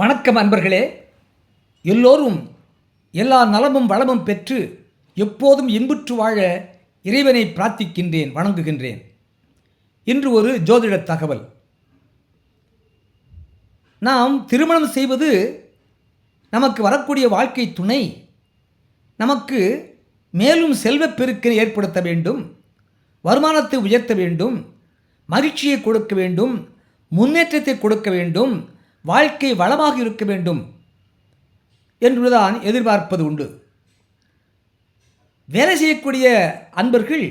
வணக்கம் அன்பர்களே. எல்லோரும் எல்லா நலமும் வளமும் பெற்று எப்போதும் இன்புற்று வாழ இறைவனை பிரார்த்திக்கின்றேன் வணங்குகின்றேன். இன்று ஒரு ஜோதிட தகவல். நாம் திருமணம் செய்வது நமக்கு வரக்கூடிய வாழ்க்கை துணை. நமக்கு மேலும் செல்வப்பெருக்கினை ஏற்படுத்த வேண்டும் வருமானத்தை உயர்த்த வேண்டும் மகிழ்ச்சியை கொடுக்க வேண்டும் முன்னேற்றத்தை கொடுக்க வேண்டும் வாழ்க்கை வளமாக இருக்க வேண்டும் என்றுதான் எதிர்பார்ப்பது உண்டு. வேலை செய்யக்கூடிய அன்பர்கள்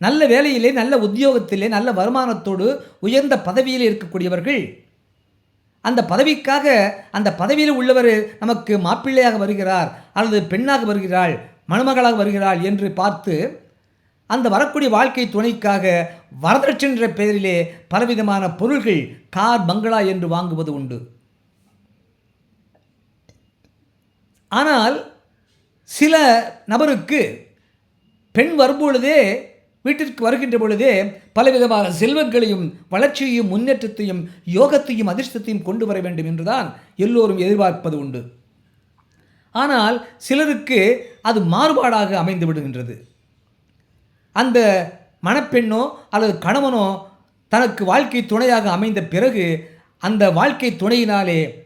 நல்ல வேலையிலே நல்ல உத்தியோகத்திலே நல்ல வருமானத்தோடு உயர்ந்த பதவியில் இருக்கக்கூடியவர்கள் அந்த பதவிக்காக அந்த பதவியில் உள்ளவர் நமக்கு மாப்பிள்ளையாக வருகிறார் அல்லது பெண்ணாக வருகிறாள் மணமகளாக வருகிறாள் என்று பார்த்து அந்த வரக்கூடிய வாழ்க்கை துணைக்காக வரதட்சணை என்ற பெயரிலே பலவிதமான பொருள்கள் கார் பங்களா என்று வாங்குவது உண்டு. ஆனால் சில நபருக்கு பெண் வரும்பொழுதே வீட்டிற்கு வருகின்ற பொழுதே பலவிதமான செல்வங்களையும் வளர்ச்சியையும் முன்னேற்றத்தையும் யோகத்தையும் அதிர்ஷ்டத்தையும் கொண்டு வர வேண்டும் என்றுதான் எல்லோரும் எதிர்பார்ப்பது உண்டு. ஆனால் சிலருக்கு அது மாறுபாடாக அமைந்து விடுகின்றது. அந்த மணப்பெண்ணோ அல்லது கணவனோ தனக்கு வாழ்க்கை துணையாக அமைந்த பிறகு அந்த வாழ்க்கை துணையினாலே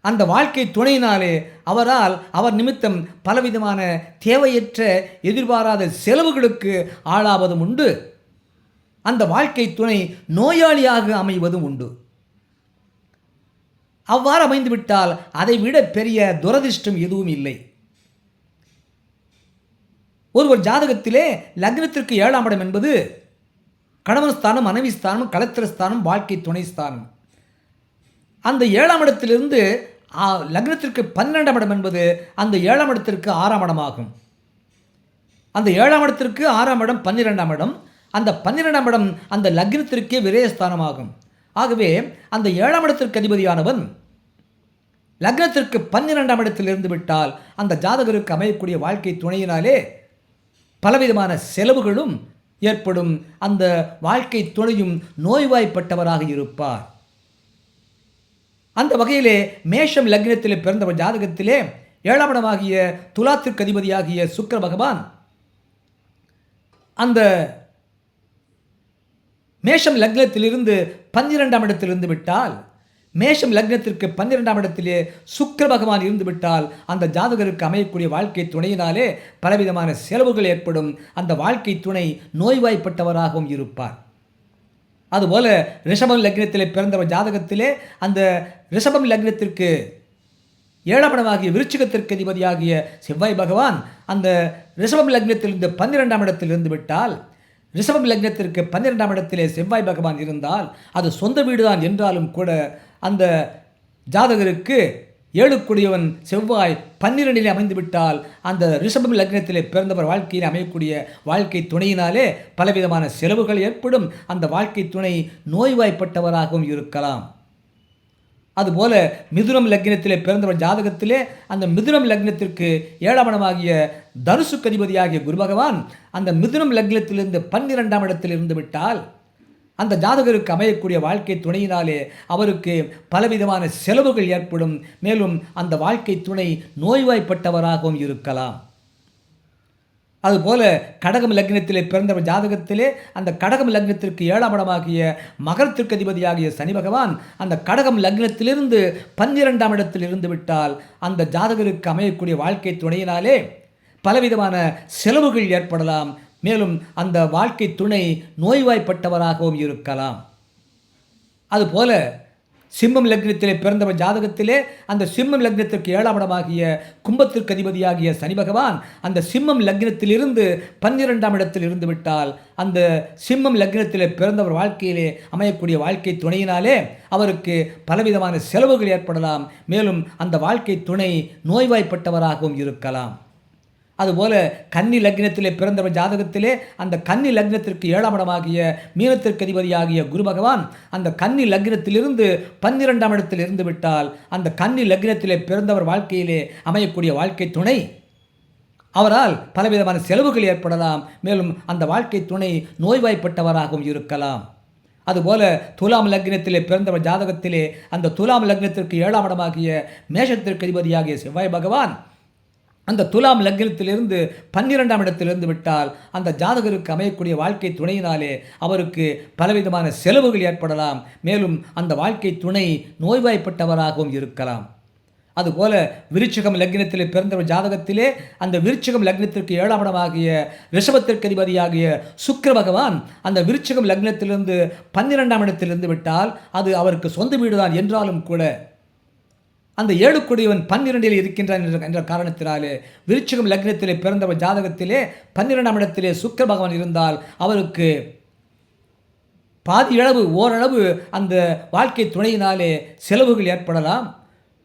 அந்த வாழ்க்கை துணையினாலே அவரால் அவர் நிமித்தம் பலவிதமான தேவையற்ற எதிர்பாராத செலவுகளுக்கு ஆளாவதும் உண்டு. அந்த வாழ்க்கை துணை நோயாளியாக அமைவதும் உண்டு. அவ்வாறு அமைந்துவிட்டால் அதைவிட பெரிய துரதிர்ஷ்டம் எதுவும் இல்லை. ஒருவர் ஜாதகத்திலே லக்னத்திற்கு ஏழாம் இடம் என்பது கணவன் ஸ்தானம் மனைவி ஸ்தானம் கலத்திர ஸ்தானம் வாழ்க்கை துணை ஸ்தானம். அந்த ஏழாம் இடத்திலிருந்து லக்னத்திற்கு பன்னிரெண்டாம் இடம் என்பது அந்த ஏழாம் இடத்திற்கு ஆறாம் இடமாகும். அந்த ஏழாம் இடத்திற்கு ஆறாம் இடம் பன்னிரெண்டாம் இடம். அந்த பன்னிரெண்டாம் இடம் அந்த லக்னத்திற்கே விரயஸ்தானமாகும். ஆகவே அந்த ஏழாம் இடத்திற்கு அதிபதியானவன் லக்னத்திற்கு பன்னிரெண்டாம் இடத்தில் இருந்து விட்டால் அந்த ஜாதகருக்கு அமையக்கூடிய வாழ்க்கை துணையினாலே பலவிதமான செலவுகளும் ஏற்படும். அந்த வாழ்க்கை துணையும் நோய்வாய்ப்பட்டவராக இருப்பார். அந்த வகையிலே மேஷம் லக்னத்தில் பிறந்தவர் ஜாதகத்திலே ஏழாம் இடமாகிய துலாத்திற்கு அதிபதியாகிய சுக்கர பகவான் அந்த மேஷம் லக்னத்திலிருந்து பன்னிரெண்டாம் இடத்திலிருந்து விட்டால் மேஷம் லக்னத்திற்கு பன்னிரெண்டாம் இடத்திலே சுக்கர பகவான் இருந்துவிட்டால் அந்த ஜாதகருக்கு அமையக்கூடிய வாழ்க்கை துணையினாலே பலவிதமான செலவுகள் ஏற்படும். அந்த வாழ்க்கை துணை நோய்வாய்ப்பட்டவராகவும் இருப்பார். அதுபோல ரிஷபம் லக்னத்திலே பிறந்தவர் ஜாதகத்திலே அந்த ரிஷபம் லக்னத்திற்கு ஏழாம் விருச்சிகத்திற்கு அதிபதியாகிய செவ்வாய் பகவான் அந்த ரிஷபம் லக்னத்திலிருந்து பன்னிரெண்டாம் இடத்தில் இருந்து விட்டால் ரிஷபம் லக்னத்திற்கு பன்னிரெண்டாம் இடத்திலே செவ்வாய் பகவான் இருந்தால் அது சொந்த வீடுதான் என்றாலும் கூட அந்த ஜாதகருக்கு ஏழுக்குடியவன் செவ்வாய் பன்னிரெண்டிலே அமைந்து விட்டால் அந்த ரிஷபம் லக்னத்திலே பிறந்தவர் வாழ்க்கையில் அமையக்கூடிய வாழ்க்கை துணையினாலே பலவிதமான செலவுகள் ஏற்படும். அந்த வாழ்க்கை துணை நோய்வாய்ப்பட்டவராகவும் இருக்கலாம். அதுபோல மிதுனம் லக்னத்திலே பிறந்தவர் ஜாதகத்திலே அந்த மிதுனம் லக்னத்திற்கு ஏழாம் இடமாகிய தனுசுக்கு அதிபதியாகிய குரு பகவான் அந்த மிதுனம் லக்னத்திலிருந்து பன்னிரெண்டாம் இடத்தில் இருந்து விட்டால் அந்த ஜாதகருக்கு அமையக்கூடிய வாழ்க்கை துணையினாலே அவருக்கு பலவிதமான செலவுகள் ஏற்படும். மேலும் அந்த வாழ்க்கை துணை நோய்வாய்ப்பட்டவராகவும் இருக்கலாம். அதுபோல கடகம் லக்னத்திலே பிறந்தவர் ஜாதகத்திலே அந்த கடகம் லக்னத்திற்கு ஏழாம் இடமாகிய மகரத்திற்கு அதிபதியாகிய சனி பகவான் அந்த கடகம் லக்னத்திலிருந்து பன்னிரெண்டாம் இடத்தில் இருந்து விட்டால் அந்த ஜாதகருக்கு அமையக்கூடிய வாழ்க்கை துணையினாலே பலவிதமான செலவுகள் ஏற்படலாம். மேலும் அந்த வாழ்க்கை துணை நோய்வாய்ப்பட்டவராகவும் இருக்கலாம். அதுபோல சிம்மம் லக்னத்திலே பிறந்தவர் ஜாதகத்திலே அந்த சிம்மம் லக்னத்திற்கு ஏழாம் இடமாகிய கும்பத்திற்கு அதிபதியாகிய சனி பகவான் அந்த சிம்மம் லக்னத்திலிருந்து பன்னிரெண்டாம் இடத்தில் இருந்து விட்டால் அந்த சிம்மம் லக்னத்திலே பிறந்தவர் வாழ்க்கையிலே அமையக்கூடிய வாழ்க்கை துணையினாலே அவருக்கு பலவிதமான செலவுகள் ஏற்படலாம். மேலும் அந்த வாழ்க்கை துணை நோய்வாய்ப்பட்டவராகவும் இருக்கலாம். அதுபோல கன்னி லக்னத்திலே பிறந்தவர் ஜாதகத்திலே அந்த கன்னி லக்னத்திற்கு ஏழாம் இடமாகிய மீனத்திற்கு அதிபதியாகிய குரு பகவான் அந்த கன்னி லக்னத்திலிருந்து பன்னிரெண்டாம் இடத்தில் இருந்து விட்டால் அந்த கன்னி லக்னத்திலே பிறந்தவர் வாழ்க்கையிலே அமையக்கூடிய வாழ்க்கை துணை. அவரால் பலவிதமான செலவுகள் ஏற்படலாம். மேலும் அந்த வாழ்க்கை துணை நோய்வாய்ப்பட்டவராகவும் இருக்கலாம். அதுபோல துலாம் லக்னத்திலே பிறந்தவர் ஜாதகத்திலே அந்த துலாம் லக்னத்திற்கு ஏழாம் இடமாகிய மேஷத்திற்கு அதிபதியாகிய செவ்வாய் பகவான் அந்த துலாம் லக்னத்திலிருந்து பன்னிரெண்டாம் இடத்திலிருந்து விட்டால் அந்த ஜாதகருக்கு அமையக்கூடிய வாழ்க்கை துணையினாலே அவருக்கு பலவிதமான செலவுகள் ஏற்படலாம். மேலும் அந்த வாழ்க்கை துணை நோய்வாய்ப்பட்டவராகவும் இருக்கலாம். அதுபோல விருச்சிகம் லக்னத்திலே பிறந்தவர் ஜாதகத்திலே அந்த விருச்சிகம் லக்னத்திற்கு ஏழாம் இடமாகிய ரிஷபத்திற்கு அதிபதியாகிய சுக்கர பகவான் அந்த விருச்சிகம் லக்னத்திலிருந்து பன்னிரெண்டாம் இடத்திலிருந்து விட்டால் அது அவருக்கு சொந்த வீடுதான் என்றாலும் கூட அந்த ஏழு கொடியவன் பன்னிரண்டில் இருக்கின்றான் என்ற என்ற காரணத்தினாலே விருச்சிகம் லக்னத்திலே பிறந்தவர் ஜாதகத்திலே பன்னிரெண்டாம் இடத்திலே சுக்கர பகவான் இருந்தால் அவருக்கு பாதி அளவு ஓரளவு அந்த வாழ்க்கை துணையினாலே செலவுகள் ஏற்படலாம்.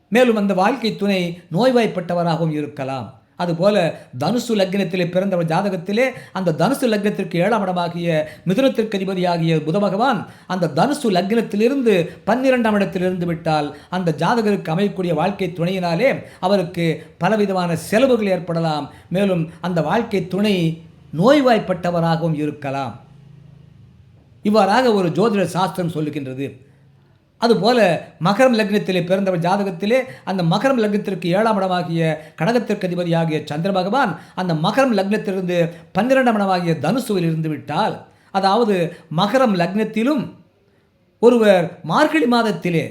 மேலும் அந்த வாழ்க்கை துணை நோய்வாய்ப்பட்டவராகவும் இருக்கலாம். அதுபோல தனுசு லக்னத்திலே பிறந்தவர் ஜாதகத்திலே அந்த தனுசு லக்னத்திற்கு ஏழாம் இடமாகிய மிதுனத்திற்கு அதிபதியாகிய புத பகவான் அந்த தனுசு லக்னத்திலிருந்து பன்னிரெண்டாம் இடத்திலிருந்து விட்டால் அந்த ஜாதகருக்கு அமையக்கூடிய வாழ்க்கை துணையினாலே அவருக்கு பலவிதமான செலவுகள் ஏற்படலாம். மேலும் அந்த வாழ்க்கை துணை நோய்வாய்ப்பட்டவராகவும் இருக்கலாம். இவ்வாறாக ஒரு ஜோதிட சாஸ்திரம் சொல்லுகின்றது. அதுபோல மகரம் லக்னத்திலே பிறந்தவர் ஜாதகத்திலே அந்த மகரம் லக்னத்திற்கு ஏழாம் இடமாகிய கடகத்திற்கு அதிபதியாகிய சந்திர பகவான் அந்த மகரம் லக்னத்திலிருந்து பன்னிரெண்டாம் இடமாகிய தனுசுவில் இருந்து விட்டால் அதாவது மகரம் லக்னத்திலும் ஒருவர் மார்கழி மாதத்திலே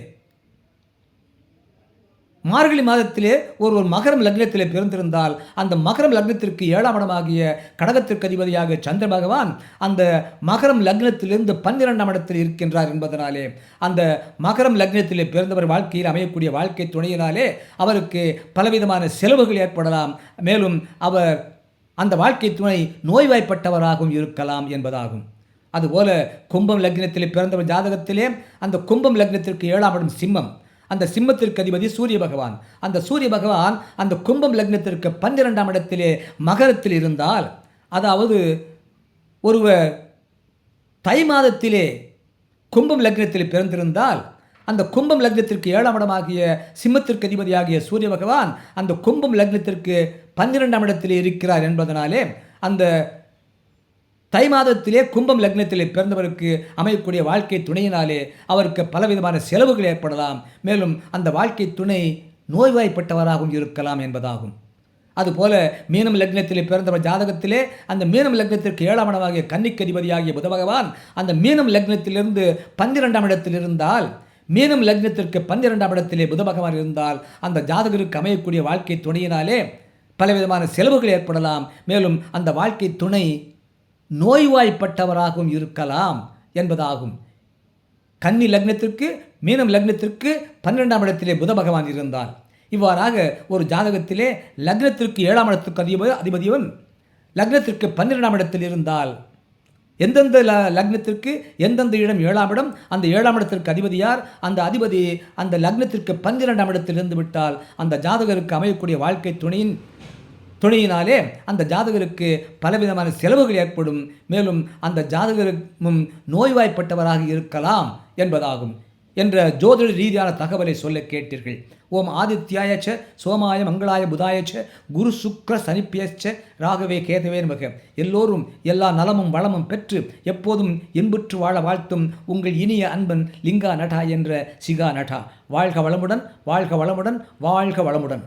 மார்கழி மாதத்திலே ஒரு ஒரு மகரம் லக்னத்திலே பிறந்திருந்தால் அந்த மகரம் லக்னத்திற்கு ஏழாம் இடமாகிய கடகத்திற்கு அதிபதியாக சந்திர பகவான் அந்த மகரம் லக்னத்திலிருந்து பன்னிரெண்டாம் இடத்தில் இருக்கின்றார் என்பதனாலே அந்த மகரம் லக்னத்திலே பிறந்தவர் வாழ்க்கையில் அமையக்கூடிய வாழ்க்கை துணையினாலே அவருக்கு பலவிதமான செலவுகள் ஏற்படலாம். மேலும் அவர் அந்த வாழ்க்கை துணை நோய்வாய்ப்பட்டவராகவும் இருக்கலாம் என்பதாகும். அதுபோல கும்பம் லக்னத்திலே பிறந்தவர் ஜாதகத்திலே அந்த கும்பம் லக்னத்திற்கு ஏழாம் இடம் சிம்மம். அந்த சிம்மத்திற்கு அதிபதி சூரிய பகவான். அந்த சூரிய பகவான் அந்த கும்பம் லக்னத்திற்கு பன்னிரெண்டாம் இடத்திலே மகரத்தில் இருந்தால் அதாவது ஒருவர் தை மாதத்திலே கும்பம் லக்னத்தில் பிறந்திருந்தால் அந்த கும்பம் லக்னத்திற்கு ஏழாம் இடமாகிய சிம்மத்திற்கு அதிபதியாகிய சூரிய பகவான் அந்த கும்பம் லக்னத்திற்கு பன்னிரெண்டாம் இடத்திலே இருக்கிறார் என்பதனாலே அந்த தை மாதத்திலே கும்பம் லக்னத்திலே பிறந்தவருக்கு அமையக்கூடிய வாழ்க்கை துணையினாலே அவருக்கு பலவிதமான செலவுகள் ஏற்படலாம். மேலும் அந்த வாழ்க்கை துணை நோய்வாய்ப்பட்டவராகவும் இருக்கலாம் என்பதாகும். அதுபோல மீனம் லக்னத்திலே பிறந்தவர் ஜாதகத்திலே அந்த மீனம் லக்னத்திற்கு ஏழாம் இடமாகிய கன்னிக்கு அதிபதியாகிய புத பகவான் அந்த மீனம் லக்னத்திலிருந்து பன்னிரெண்டாம் இடத்தில் இருந்தால் மீனம் லக்னத்திற்கு பன்னிரெண்டாம் இடத்திலே புத பகவான் இருந்தால் அந்த ஜாதகருக்கு அமையக்கூடிய வாழ்க்கை துணையினாலே பலவிதமான செலவுகள் ஏற்படலாம். மேலும் அந்த வாழ்க்கை துணை நோய்வாய்ப்பட்டவராகவும் இருக்கலாம் என்பதாகும். கன்னி லக்னத்திற்கு மீனம் லக்னத்திற்கு பன்னிரெண்டாம் இடத்திலே புத பகவான் இருந்தார். இவ்வாறாக ஒரு ஜாதகத்திலே லக்னத்திற்கு ஏழாம் இடத்துக்கு அதிபதி அதிபதியவன் லக்னத்திற்கு பன்னிரெண்டாம் இடத்தில் இருந்தால் எந்தெந்த ல லக்னத்திற்கு எந்தெந்த இடம் ஏழாம் இடம் அந்த ஏழாம் இடத்திற்கு அதிபதி யார் அந்த அதிபதி அந்த லக்னத்திற்கு பன்னிரெண்டாம் இடத்தில் இருந்து விட்டால் அந்த ஜாதகருக்கு அமையக்கூடிய வாழ்க்கை துணையின் துணையினாலே அந்த ஜாதகருக்கு பலவிதமான செலவுகள் ஏற்படும். மேலும் அந்த ஜாதகரும் நோய்வாய்ப்பட்டவராக இருக்கலாம் என்பதாகும் என்ற ஜோதிட ரீதியான தகவலை சொல்ல கேட்டீர்கள். ஓம் ஆதித்யாயச்ச சோமாய மங்களாய புதாயச்ச குரு சுக்ர சனிப்பியச்ச ராகவே கேதவே நமக. எல்லோரும் எல்லா நலமும் வளமும் பெற்று எப்போதும் இன்புற்று வாழ வாழ்த்தும் உங்கள் இனிய அன்பன் லிங்கா நட்டா என்ற சிகா நட்டா. வாழ்க வளமுடன் வாழ்க வளமுடன் வாழ்க வளமுடன்.